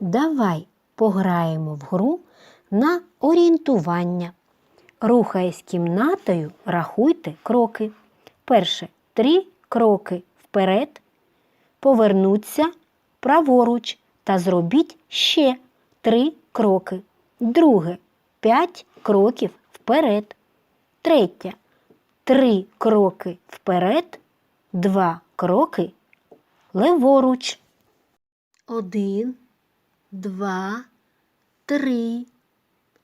Давай пограємо в гру на орієнтування. Рухаясь кімнатою, рахуйте кроки. Перше три кроки вперед, повернуться праворуч та зробіть ще три кроки. Друге п'ять кроків вперед. Третє три кроки вперед, два кроки леворуч. Один, два, три.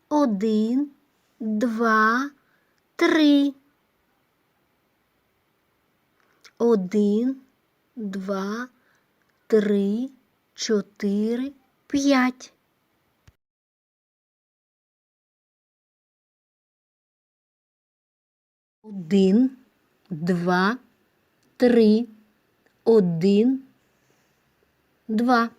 Один, два, три. Один, два, три, чотири, п'ять. Один, два, три, один, два.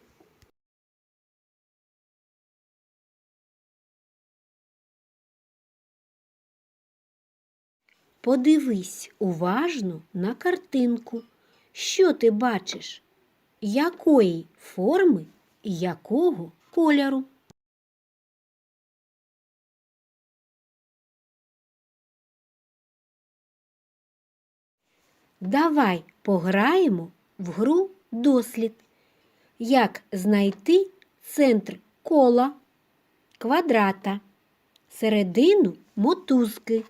Подивись уважно на картинку. Що ти бачиш? Якої форми і якого кольору? Давай пограємо в гру дослід. Як знайти центр кола, квадрата, середину мотузки.